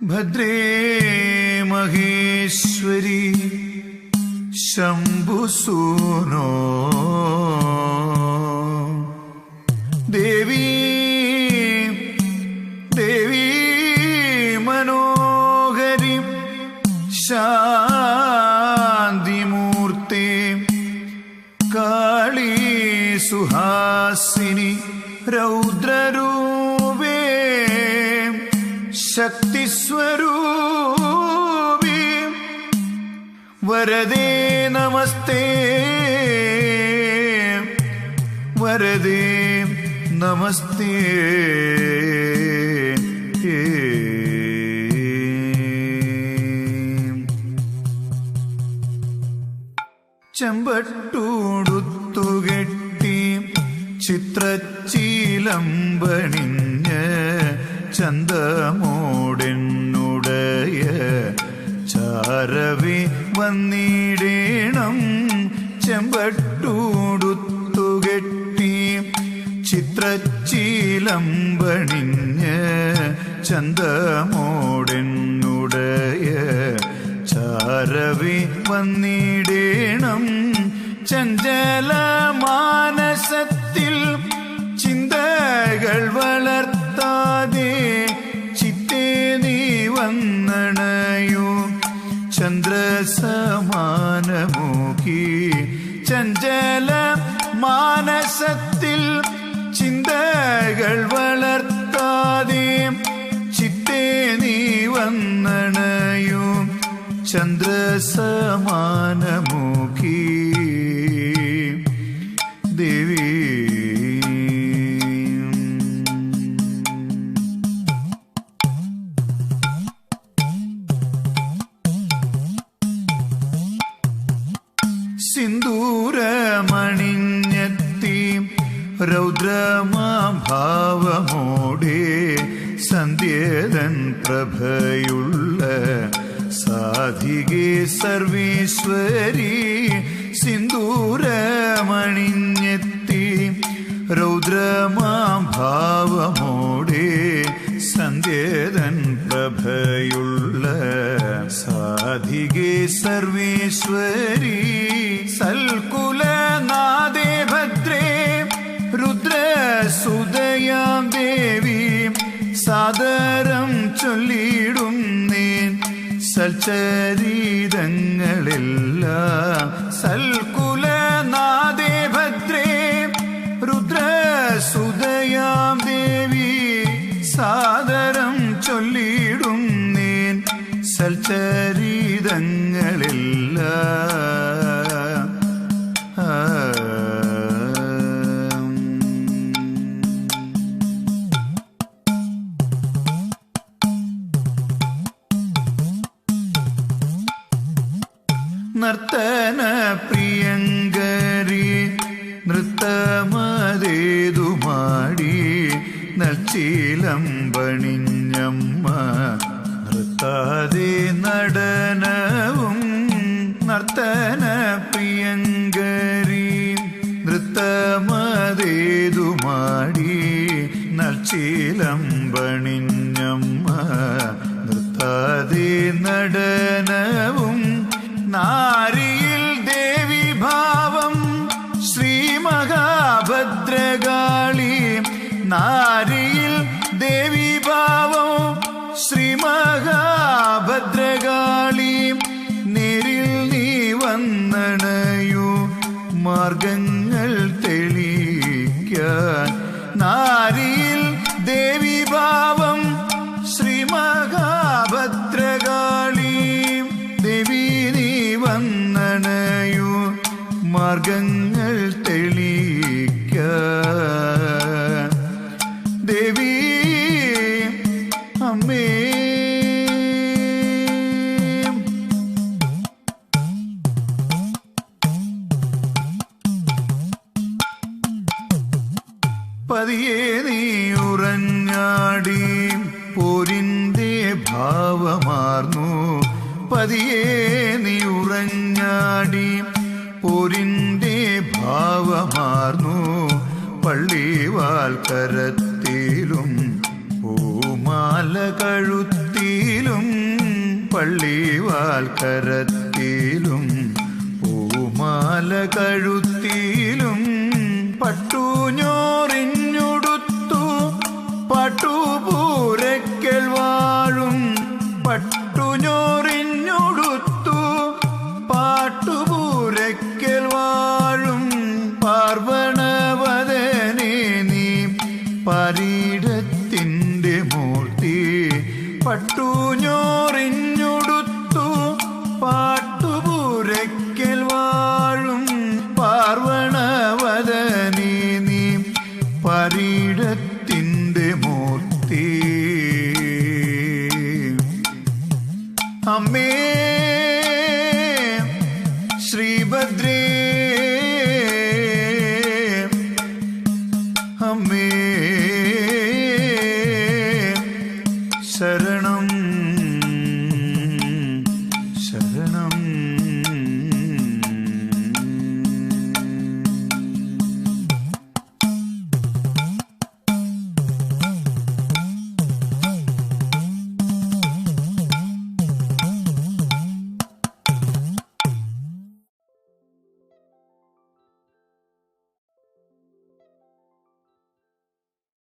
ഭദ്രേ മഹേശ്വരി ശംഭുസൂനോ ദേവി ദേവി മനോഹരി ശാന്തിമൂർത്തി കാളീ സുഹാസിനി രൗദ്രരൂപേ ശക്തിസ്വരൂപി. വരദേ നമസ്തേ. വരദേ നമസ്തേ. ചെമ്പട്ടൂടുത്തുകെട്ടി ചിത്രച്ചീലമ്പണിഞ്ഞ് ചന്തമോടെന്നുടയ ചാരവി വന്നിടേണം. ചെമ്പട്ടൂടുത്തുകെട്ടി ചിത്രച്ചീലം പണിഞ്ഞ് ചന്തമോടെന്നുടയ ചാരവി വന്നിടേണം. ചഞ്ചല മാനസത്തിൽ ചന്ദ്രസമാനമുഖി ചഞ്ചല മാനസത്തിൽ ചിന്തകൾ വളർത്താതെ ചിത്തേ നീ വന്നണയൂ ചന്ദ്രസമാനമുഖി. രൗദ്രമാഭാവമോടെ സന്ധ്യതൻ പ്രഭയുള്ള സാധികേ സർവീശ്വരി സിന്ദൂരമണിഞ്ഞെത്തി. രൗദ്രമാഭാവമോടേ സന്ധ്യതൻ പ്രഭയുള്ള സാധികേ സർവീശ്വരി സൽകുലനാദേ സൽചരീതങ്ങളെല്ലാം സൽകുലനാദേ ഭദ്രേ രുദ്രസുതയാം ദേവി സാദരം ചൊല്ലിടുന്നേൻ. സൽചരീതങ്ങളെല്ലാം. നർത്തന പ്രിയങ്കരി നൃത്തമതേതു മാടി നൽച്ചീലമ്പണിഞ്ഞമ്മ നൃത്താതെ നടനവും നർത്തന പ്രിയങ്കരി നൃത്തമതേതു മാടി നൽച്ചീലമ്പണിഞ്ഞമ്മ നൃത്താതെ നടനവും നാരിയിൽ ദേവി ഭാവം ശ്രീ മഹാഭദ്രകാളി നാരിയിൽ ദേവി ഭാവം ശ്രീ മഹാഭദ്രകാളി മാർഗങ്ങൾ തെളിയിക്ക. ദേവി അമ്മേ. പതിയെ നീ ഉറഞ്ഞാടി പോരിന്റെ ഭാവമാർന്നു. പതിയെ നീ ഉറഞ്ഞാടി പോരിന്റെ ഭാവമാർന്നു പള്ളിവാൽക്കരത്തിലും പൂമാല കഴുത്തിലും പള്ളിവാൽക്കരത്തിലും പൂമാല കഴുത്തിലും പട്ടുഞ്ഞോറിഞ്ഞുടുത്തു പരീടത്തിന്റെ മൂർത്തി പട്ടുഞ്ഞോറിഞ്ഞുടുത്തു പാട്ടുപൂരയ്ക്കൽ വാഴും പാർവണവദനീ നീ പരീടത്തിന്റെ മൂർത്തി അമ്മേ ശ്രീഭദ്രേ.